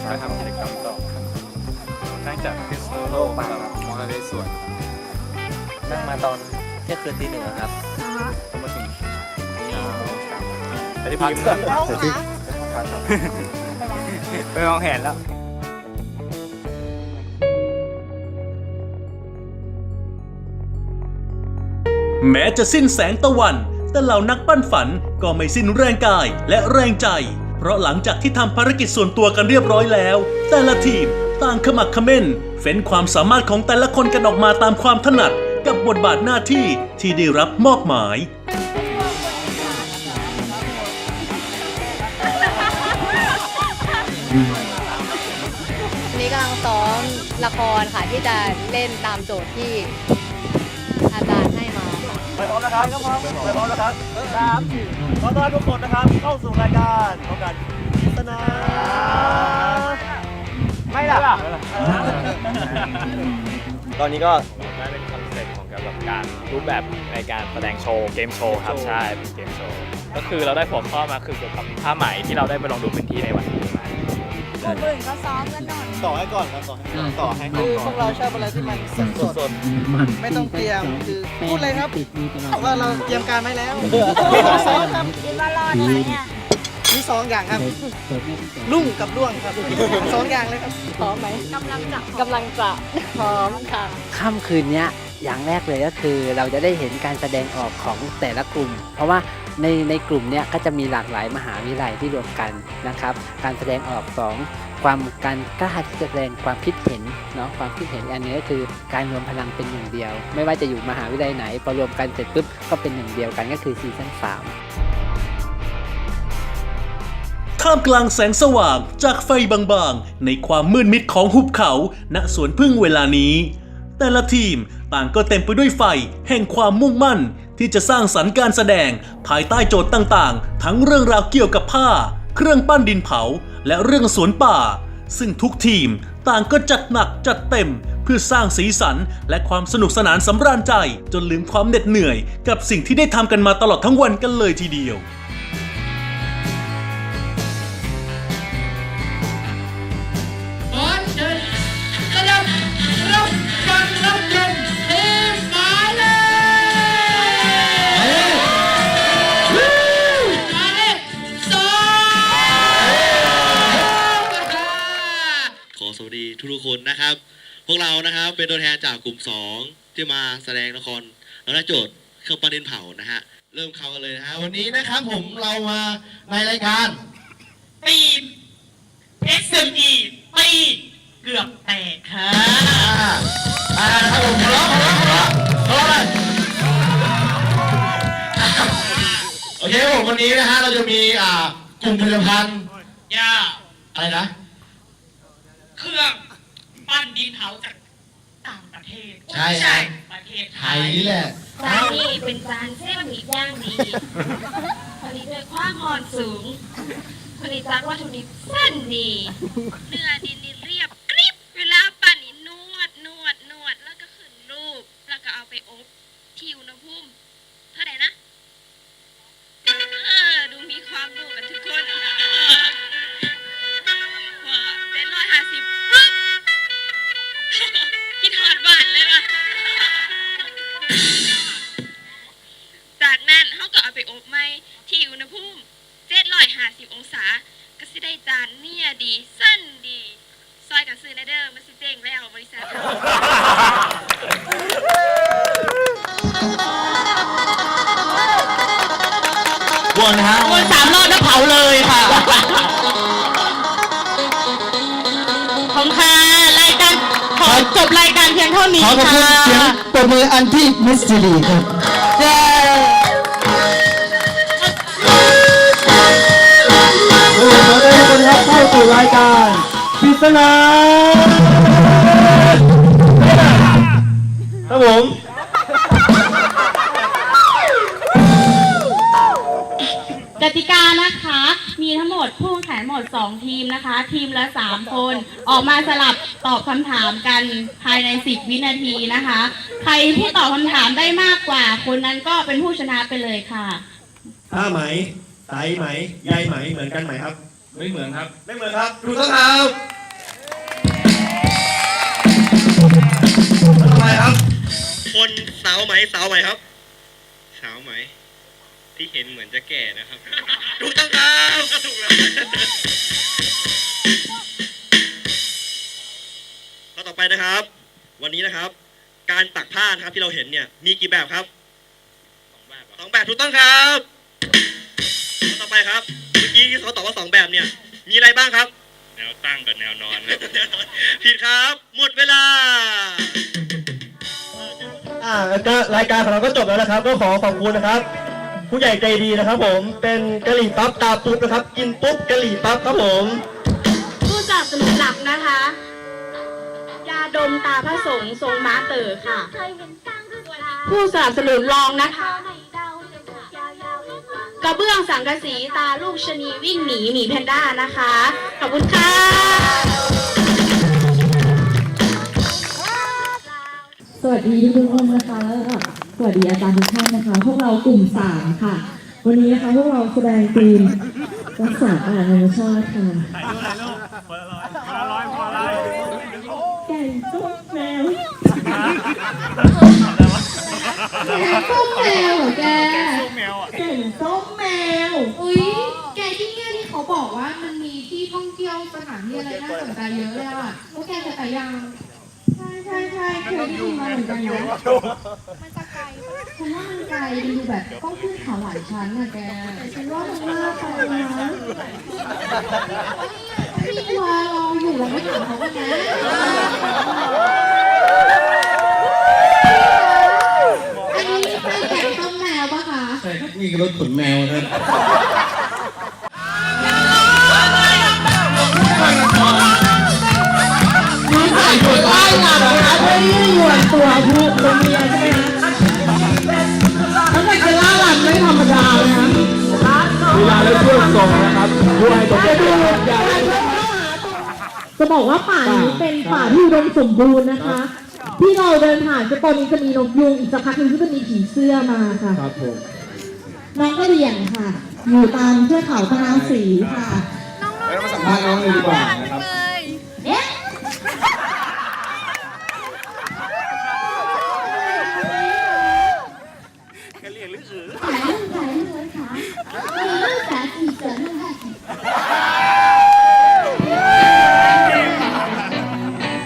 เช้าไปทำกิจกรรมต่อนั่งจากพิษณุโลกมาครับมอเตอร์เวย์สวนนั่งมาตอนเที่ยงคืนตีหนึ่งอะครับก็มาถึงนี่ไปที่พักแล้วนะไปมองแผนแล้วแม้จะสิ้นแสงตะวัน แต่เหล่านักปั้นฝันก็ไม่สิ้นแรงกายและแรงใจ เพราะหลังจากที่ทำภารกิจส่วนตัวกันเรียบร้อยแล้ว แต่ละทีมต่างขมักขม้น เฟ้นความสามารถของแต่ละคนกันออกมาตามความถนัดกับบทบาทหน้าที่ที่ได้รับมอบหมาย วันนี้กำลังซ้อมละครค่ะที่จะเล่นตามโจทย์ที่ ไปพร้อมนะครับไปพร้อมนะครับครับขอต้อนรับทุกคนนะครับ เข้าสู่รายการของการพิศนาไม่ล่ะตอนนี้ก็ได้เป็นคอนเซ็ปต์ของเกี่ยวกับการรูปแบบในการแสดงโชว์เกมโชว์ครับใช่เป็นเกมโชว์ก็คือเราได้หัวข้อมาคือเกี่ยวกับผ้าไหมที่เราได้ไปลองดูพื้นที่ในวันนี้มา คนอื่นเขาซ้อมกันหน่อยต่อให้ก่อนครับต่อให้ก่อนต่อให้ก่คืออนพวกเราชอบอะไรที่มันสดสดๆไม่ต้องเตรียมคือพูดเลยครับว่าเราเตรียมการไว้แล้วไม่ต้องซ้อมครับคิดว่ารอดไหมเนี่ยมีสองอย่างครับ ลุ่งกับล่วงครับสองอย่างเลยครับพร้อมไหมกำลังจะกำลังจะพร้อมค่ะค่ำคืนเนี้ย อย่างแรกเลยก็คือเราจะได้เห็นการแสดงออกของแต่ละกลุ่ม เพราะว่าในในกลุ่มเนี้ยก็จะมีหลากหลายมหาวิทยาลัยที่รวมกันนะครับ การแสดงออกสองความการกล้าที่จะแสดงความคิดเห็นเนาะความคิดเห็นอันนี้ก็คือการรวมพลังเป็นหนึ่งเดียว ไม่ว่าจะอยู่มหาวิทยาลัยไหนพอรวมกันเสร็จปุ๊บก็เป็นหนึ่งเดียวกันก็คือซีซั่นสามท่ามกลางแสงสว่างจากไฟบางๆ ในความมืดมิดของหุบเขา ณสวนพึ่งเวลานี้ แต่ละทีม ต่างก็เต็มไปด้วยไฟ แห่งความมุ่งมั่น ที่จะสร้างสรรค์การแสดง ภายใต้โจทย์ต่างๆ ทั้งเรื่องราวเกี่ยวกับผ้า เครื่องปั้นดินเผา และเรื่องสวนป่า ซึ่งทุกทีมต่างก็จัดหนักจัดเต็ม เพื่อสร้างสีสัน และความสนุกสนานสำราญใจ จนลืมความเหน็ดเหนื่อย กับสิ่งที่ได้ทำกันมาตลอดทั้งวันกันเลยทีเดียว วัสดีทุกๆคนนะครับ พวกเรานะครับเป็นตัวแทนจากกลุ่ม 2 ที่มาแสดงละครแล้วได้โจทย์เครื่องปั้นดินเผานะฮะเริ่มเข้ากันเลยนะฮะวันนี้นะครับผมเรามาในรายการตีม SME ตีเกือบแตกค่ะอ่าครับผมพร้อมพร้อมพร้อมพร้อมเลยโอเคครับผมวันนี้นะฮะเราจะมีอ่ากลุ่มผลิตภัณฑ์ย่าอะไรนะ เครื่องปั้นดินเผาจากต่างประเทศใช่ไม่ใช่ ประเทศไทไทยยนี่แหละจานนี้เป็นจานเส้นหมี่ย่างดี ผลิตด้วยความอ่อนสูง ผลิตจากวัตถุดิบสั้นดี เนื้อดินนี่เรียบ อุณหภูมิ750องศา ก็สิได้จานเนี่ยดีสั้นดี ซอยกับซื้อในเด้อมันสิเด้งแล้วบริษัท วนนะฮะวนสามรอบแล้วเผาเลยค่ะขอบคุณค่ะรายการขอจบรายการเพียงเท่านี้ขอขอบค่ะคุณเสียงปรบมืออันที่มิสซิลีครับ สู่รายการพิศนาครับผมกติกานะคะ มีทั้งหมดผู้แข่งขันหมด 2 ทีมนะคะ ทีมละ 3 คน ออกมาสลับตอบคำถามกันภายใน 10 วินาทีนะคะ ใครที่ตอบคำถามได้มากกว่า คนนั้นก็เป็นผู้ชนะไปเลยค่ะ ผ้าไหมไซไหมใยไหมเหมือนกันไหมครับ ไม่เหมือนครับ ไม่เหมือนครับถูกต้องครับทำไมครับ คนสาวไหมสาวไหมครับ สาวไหม ที่เห็นเหมือนจะแก่นะครับถูกต้องครับถูกแล้วข้อต่อไปนะครับ วันนี้นะครับ การตักผ้านะครับที่เราเห็นเนี่ย มีกี่แบบครับสองแบบสองแบบถูกต้องครับข้อต่อไปครับ เมื่อกี้เขาตอบว่าสองแบบเนี่ย มีอะไรบ้างครับ แนวตั้งกับแนวนอนครับผิดครับ หมดเวลา อ่าก็รายการของเราก็จบแล้วนะครับ ก็ขอขอบคุณนะครับ ผู้ใหญ่ใจดีนะครับ ผมเป็นกะหรี่ปั๊บตาปุ๊บนะครับ กินปุ๊บกะหรี่ปั๊บครับผม ผู้สนับสนุนหลักนะคะ ยาดมตาพระสงฆ์ทรงม้าเต๋อค่ะ ผู้สนับสนุนรองนะคะ กระเบื้องสังกะสีตาลูกชะนีวิ่งหนีหมีแพนด้านะคะ ขอบคุณค่ะสวัสดีทุกคนนะคะแล้วก็สวัสดีอาจารย์ทุกท่านนะคะ พวกเรากลุ่มสามค่ะ วันนี้นะคะพวกเราแสดงทีมรักษาป่าธรรมชาติค่ะไก่ต้มแมว ไก่ต้มแมวเหรอแกไก่ต้มแมว อุ้ยแกที่เนี่ยที่เขาบอกว่ามันมีที่ท่องเที่ยวสถานที่อะไรน่าสนใจเยอะเลยอะพวกแกจะไปยัง ใช่ใช่ใช่เคยได้ยินมาเหมือนกันนะมันจะไกลฉันว่ามันไกลมันดูแบบต้องขึ้นเขาหลายชั้นนะแกแต่ฉันว่ามันมากไปนะพี่วารออยู่เราไม่ถามเขากันนะอันนี้ใช่ไก่ต้มแมวปะคะ ใช่ค รับนี่คือรถขนแมวครับมีไก่ตัวใต้หลังนะคะเพื่อที่หยวนตัวผู้ตัวเมียใช่ไหมคะแล้วแต่จะล่าหลังไม่ธรรมดาเลยนะเวลาแล้วช่วยส่งนะครับช่วยตรงนี้อย่าจะบอกว่าป่านี้เป็นป่าที่อุดมสมบูรณ์นะคะ ที่เราเดินผ่านก็ตอนนี้จะมีนกยูงอีกสักพักหนึงก็จะมีผีเสื้อมาค่ะ ครับผม น้องก็เรียนค่ะ อยู่ตามเทือกเขาพะนาวสีค่ะ แล้วมาสัมภาษณ์น้องเลยดีกว่านะครับเอ๊ะขายลูกขายลูกค่ะลูกสาสี่เสือลูกห้าสี่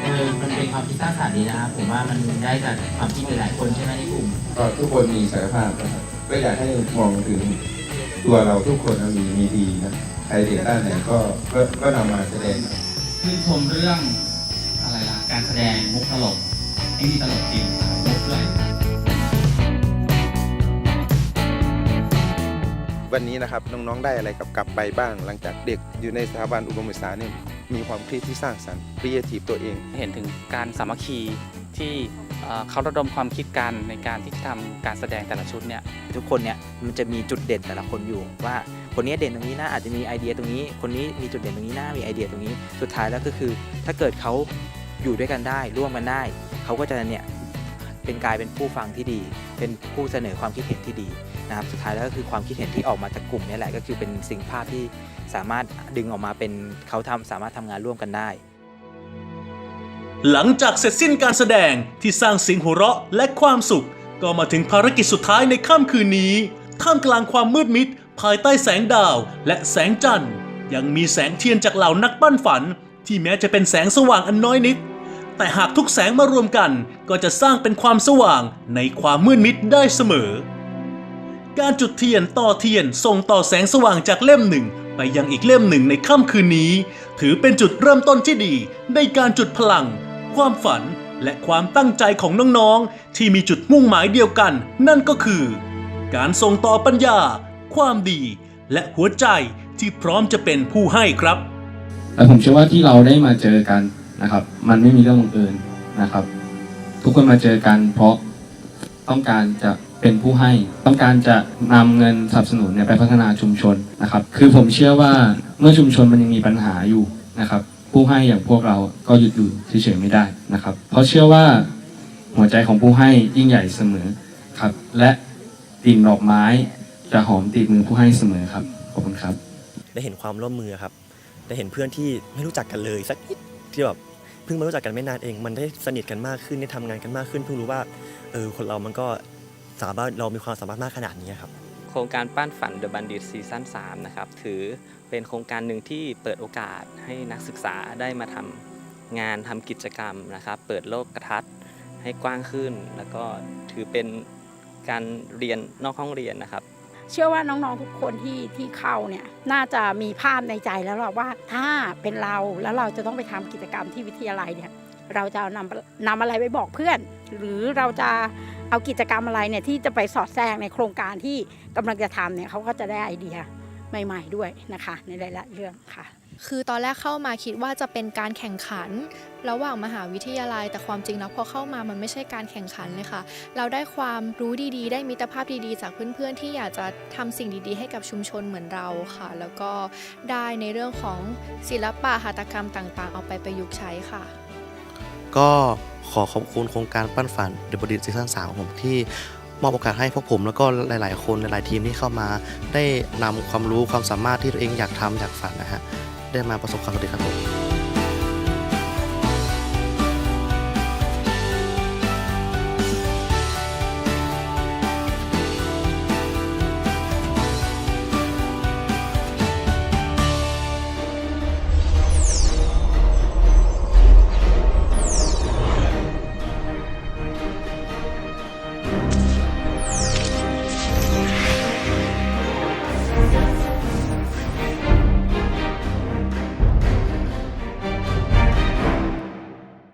เออมันเป็นความคิดสร้างสรรค์ดีนะครับผมว่ามันได้จากความคิดหลายๆคนใช่ไหมในกลุ่ม ก็ทุกคนมีศักยภาพนะครับ ก็อยากให้มองถึงตัวเราทุกคนนะมีมีดีนะใครเด่นด้านไหนก็ก็ก็นำมาแสดงชื่นชมเรื่องอะไรล่ะ การแสดงมุกตลกไอ้นี่ตลกจริงมุกด้วย วันนี้นะครับน้องๆได้อะไรกลับกลับไปบ้าง หลังจากเด็กอยู่ในสถาบันอุดมศึกษาเนี่ยมีความคิดที่สร้างสรรค์ครีเอทีฟตัวเอง เห็นถึงการสามัคคี ที่เขาระดมความคิดกันในการที่จะทำการแสดงแต่ละชุดเนี่ยทุกคนเนี่ยมันจะมีจุดเด่นแต่ละคนอยู่ ว่าคนนี้เด่นตรงนี้นะอาจจะมีไอเดียตรงนี้ คนนี้มีจุดเด่นตรงนี้นะมีไอเดียตรงนี้ สุดท้ายแล้วก็คือ ถ้าเกิดเขาอยู่ด้วยกันได้ร่วมกันได้เขาก็จะเนี่ยเป็นกลายเป็นผู้ฟังที่ดี เป็นผู้เสนอความคิดเห็นที่ดีนะครับสุดท้ายแล้วก็คือความคิดเห็นที่ออกมาจากกลุ่มนี่แหละก็คือเป็นสิ่งภาพที่สามารถดึงออกมาเป็นเขาทำสามารถทำงานร่วมกันได้ หลังจากเสร็จสิ้นการแสดงที่สร้างเสียงหัวเราะและความสุข ก็มาถึงภารกิจสุดท้ายในค่ำคืนนี้ ท่ามกลางความมืดมิด ภายใต้แสงดาวและแสงจันทร์ ยังมีแสงเทียนจากเหล่านักปั้นฝัน ที่แม้จะเป็นแสงสว่างอันน้อยนิด แต่หากทุกแสงมารวมกัน ก็จะสร้างเป็นความสว่างในความมืดมิดได้เสมอ การจุดเทียนต่อเทียนส่งต่อแสงสว่างจากเล่มหนึ่งไปยังอีกเล่มหนึ่งในค่ำคืนนี้ ถือเป็นจุดเริ่มต้นที่ดีในการจุดพลัง ความฝันและความตั้งใจของน้องๆ ที่มีจุดมุ่งหมายเดียวกัน นั่นก็คือ การส่งต่อปัญญา ความดี และหัวใจที่พร้อมจะเป็นผู้ให้ครับและผมเชื่อว่าที่เราได้มาเจอกันนะครับ มันไม่มีเรื่องบังเอิญนะครับ ทุกคนมาเจอกันเพราะต้องการจะเป็นผู้ให้ ต้องการจะนำเงินสนับสนุนเนี่ยไปพัฒนาชุมชนนะครับ คือผมเชื่อว่าเมื่อชุมชนมันยังมีปัญหาอยู่นะครับ ผู้ให้อย่างพวกเราก็หยุดอยู่เฉยๆไม่ได้นะครับ เพราะเชื่อว่าหัวใจของผู้ให้ยิ่งใหญ่เสมอครับ และกลิ่นดอกไม้จะหอมติดมือผู้ให้เสมอครับขอบคุณครับ ได้เห็นความร่วมมือครับ ได้เห็นเพื่อนที่ไม่รู้จักกันเลยสักนิดที่แบบเพิ่งมารู้จักกันไม่นานเอง มันได้สนิทกันมากขึ้นได้ทำงานกันมากขึ้นเพิ่งรู้ว่าเออคนเรามันก็สามารถเรามีความสามารถมากขนาดนี้ครับโครงการปั้นฝัน The Bandit ซีซั่น3นะครับถือ เป็นโครงการหนึ่งที่เปิดโอกาสให้นักศึกษาได้มาทำงานทำกิจกรรมนะครับ เปิดโลกกระทัดให้กว้างขึ้น แล้วก็ถือเป็นการเรียนนอกห้องเรียนนะครับ เชื่อว่าน้องๆทุกคนที่ที่เข้าเนี่ยน่าจะมีภาพในใจแล้วล่ะว่าถ้าเป็นเราแล้วเราจะต้องไปทำกิจกรรมที่วิทยาลัยเนี่ยเราจะนำนำอะไรไปบอกเพื่อน หรือเราจะเอากิจกรรมอะไรเนี่ยที่จะไปสอดแทรกในโครงการที่กำลังจะทำเนี่ยเขาก็จะได้ไอเดีย ใหม่ ๆด้วยนะคะ ในหลายๆเรื่องค่ะ คือตอนแรกเข้ามาคิดว่าจะเป็นการแข่งขัน ระหว่างมหาวิทยาลัย แต่ความจริงแล้วพอเข้ามามันไม่ใช่การแข่งขันเลยค่ะ เราได้ความรู้ดีๆ ได้มิตรภาพดีๆ จากเพื่อนๆ ที่อยากจะทำสิ่งดีๆ ให้กับชุมชนเหมือนเราค่ะ แล้วก็ได้ในเรื่องของศิลปะหัตถกรรมต่างๆ เอาไปประยุกต์ใช้ค่ะ ก็ขอขอบคุณโครงการปั้นฝันเดอะบดิซีซั่นสามของผมที่ มอบโอกาสให้พวกผมแล้วก็หลาย ๆ คนหลาย ๆ ทีมที่เข้ามา ได้นำความรู้ความสามารถที่ตัวเองอยากทำอยากฝันนะฮะได้มาประสบความสำเร็จครับผม